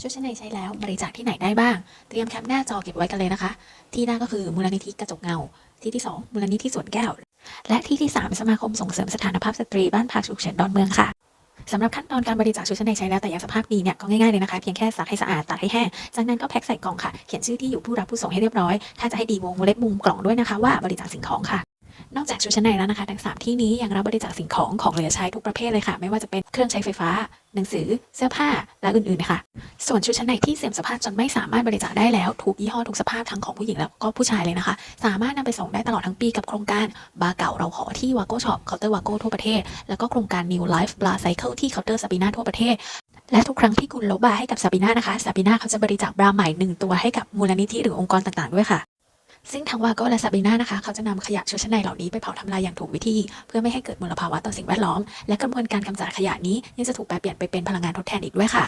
ชุดชั้นในใช้แล้วบริจาคที่ไหนได้บ้าง เตรียมแคปหน้าจอเก็บไว้กันเลยนะคะ ที่แรกก็คือมูลนิธิกระจกเงา ที่ที่ 2 มูลนิธิสวนแก้ว และที่ที่ 3 สมาคมส่งเสริมสถานภาพสตรีบ้านพักฉุกเฉินดอนเมืองค่ะสำหรับขั้นตอนการบริจาคชุดชั้นในใช้แล้วแต่ยังสภาพดีเนี่ยก็ง่ายๆเลยนะคะเพียงแค่ซักให้สะอาดตากให้แห้งจากนั้นก็แพ็คใส่กล่องค่ะเขียนชื่อที่อยู่ผู้รับผู้ส่งให้เรียบร้อยถ้าจะให้ดีวงเล็บมุมกล่องด้วยนะคะว่าบริจาคสิ่งของค่ะ นอกจากชุดชั้นในแล้วนะคะ ทั้งสามที่นี้ยังรับบริจาคสิ่งของของเหลือใช้ทุกประเภทเลยค่ะ ไม่ว่าจะเป็นเครื่องใช้ไฟฟ้า หนังสือ เสื้อผ้า และอื่นๆนะคะส่วนชุดชั้นในที่เสื่อมสภาพจนไม่สามารถบริจาคได้แล้วทุกยี่ห้อทุกสภาพทั้งของผู้หญิงแล้วก็ผู้ชายเลยนะคะ สามารถนำไปส่งได้ตลอดทั้งปีกับโครงการบาร์เก่าเราขอที่วาโก้ช็อปเคาน์เตอร์วาโก้ทั่วประเทศ แล้วก็โครงการ New Life Bar Cycle ที่เคาน์เตอร์ซาบีนาทั่วประเทศและทุกครั้งที่คุณลบบาให้กับซาบีนานะคะซาบีนาเขาจะบริจาคบราใหม่หนึ่งตัวให้กับมูลนิธิหรือองค์กรต่างๆด้วยค่ะ ซึ่งทางวาโก้และซาบีนานะคะ เขาจะนำขยะชุดชั้นในเหล่านี้ไปเผาทำลายอย่างถูกวิธี เพื่อไม่ให้เกิดมลภาวะต่อสิ่งแวดล้อม และกระบวนการกำจัดขยะนี้ยังจะถูกแปลเปลี่ยนไปเป็นพลังงานทดแทนอีกด้วยค่ะ